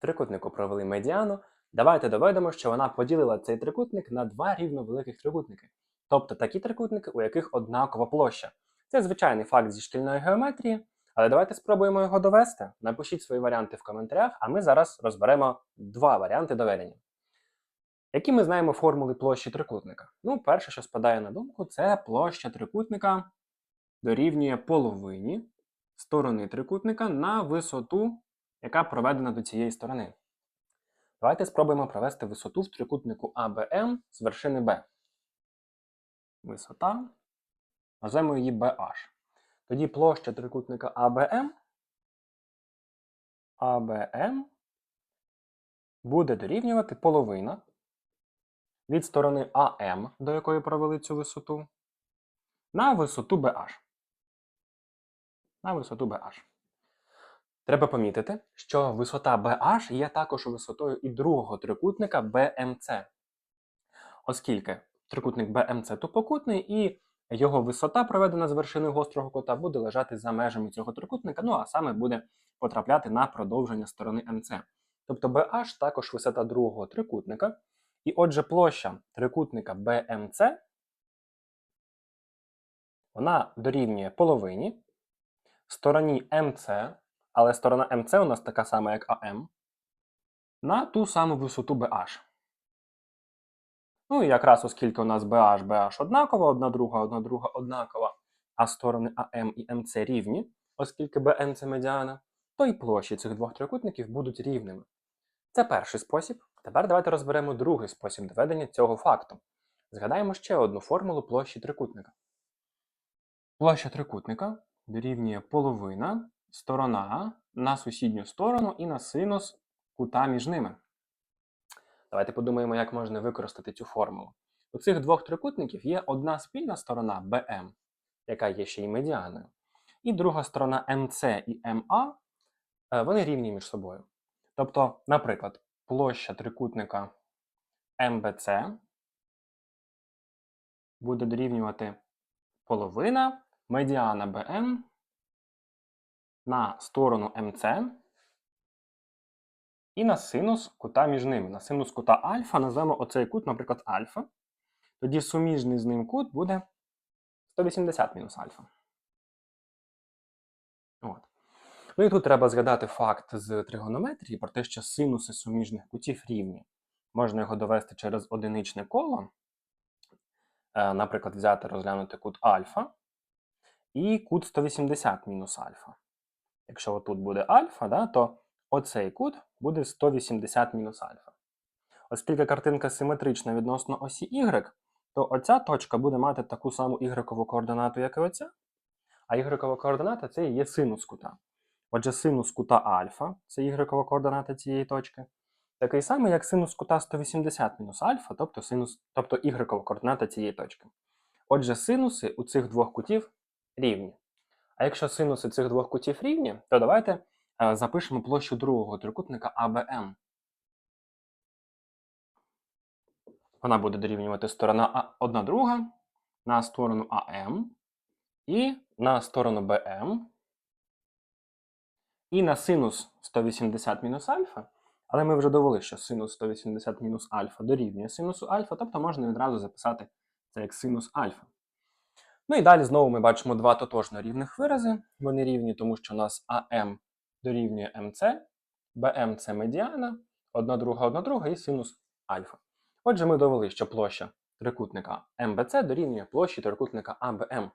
трикутнику провели медіану, давайте доведемо, що вона поділила цей трикутник на два рівновеликих трикутники. Тобто такі трикутники, у яких однакова площа. Це звичайний факт зі шкільної геометрії, але давайте спробуємо його довести. Напишіть свої варіанти в коментарях, а ми зараз розберемо два варіанти доведення. Які ми знаємо формули площі трикутника? Ну, перше, що спадає на думку, це площа трикутника дорівнює половині сторони трикутника на висоту, яка проведена до цієї сторони. Давайте спробуємо провести висоту в трикутнику ABM з вершини B. Висота. Назвемо її BH. Тоді площа трикутника ABM ABM буде дорівнювати половина від сторони АМ, до якої провели цю висоту, на висоту BH. На висоту BH. Треба помітити, що висота BH є також висотою і другого трикутника BMC. Оскільки трикутник BMC тупокутний і його висота, проведена з вершини гострого кота, буде лежати за межами цього трикутника, ну а саме буде потрапляти на продовження сторони MC. Тобто BH також висота другого трикутника. І отже, площа трикутника BMC вона дорівнює половині стороні MC, але сторона MC у нас така сама, як AM, на ту саму висоту BH. Ну і якраз оскільки у нас BH, BH однакова, одна друга, одна друга однакова, а сторони AM і MC рівні, оскільки BM це медіана, то і площі цих двох трикутників будуть рівними. Це перший спосіб. Тепер давайте розберемо другий спосіб доведення цього факту. Згадаємо ще одну формулу площі трикутника. Площа трикутника дорівнює половина сторона на сусідню сторону і на синус кута між ними. Давайте подумаємо, як можна використати цю формулу. У цих двох трикутників є одна спільна сторона BM, яка є ще й медіаною, і друга сторона MC і MA, е, вони рівні між собою. Тобто, наприклад, площа трикутника MBC буде дорівнювати половина медіана BM на сторону MC і на синус кута між ними. На синус кута альфа назвемо оцей кут, наприклад, альфа. Тоді суміжний з ним кут буде 180 мінус альфа. От. Ну і тут треба згадати факт з тригонометрії про те, що синуси суміжних кутів рівні. Можна його довести через одиничне коло. Е, Наприклад, взяти розглянути кут альфа і кут 180 мінус альфа. Якщо отут буде альфа, да, то оцей кут буде 180 мінус альфа. Оскільки картинка симетрична відносно осі y, то оця точка буде мати таку саму y координату, як і оця. А y координата це і є синус кута. Отже, синус кута альфа, це y координата цієї точки, такий самий, як синус кута 180 мінус альфа, тобто синус, тобто y координата цієї точки. Отже, синуси у цих двох кутів рівні. А якщо синуси цих двох кутів рівні, то давайте е, запишемо площу другого трикутника ABM. Вона буде дорівнювати сторона А одна друга на сторону АМ і на сторону BM і на синус 180 мінус альфа. Але ми вже довели, що синус 180 мінус альфа дорівнює синусу альфа, тобто можна відразу записати це як синус альфа. Ну і далі знову ми бачимо два тотожно рівних вирази. Вони рівні, тому що у нас АМ дорівнює МЦ, БМ це медіана, одна друга, одна друга і синус альфа. Отже, ми довели, що площа трикутника МБЦ дорівнює площі трикутника АБМ.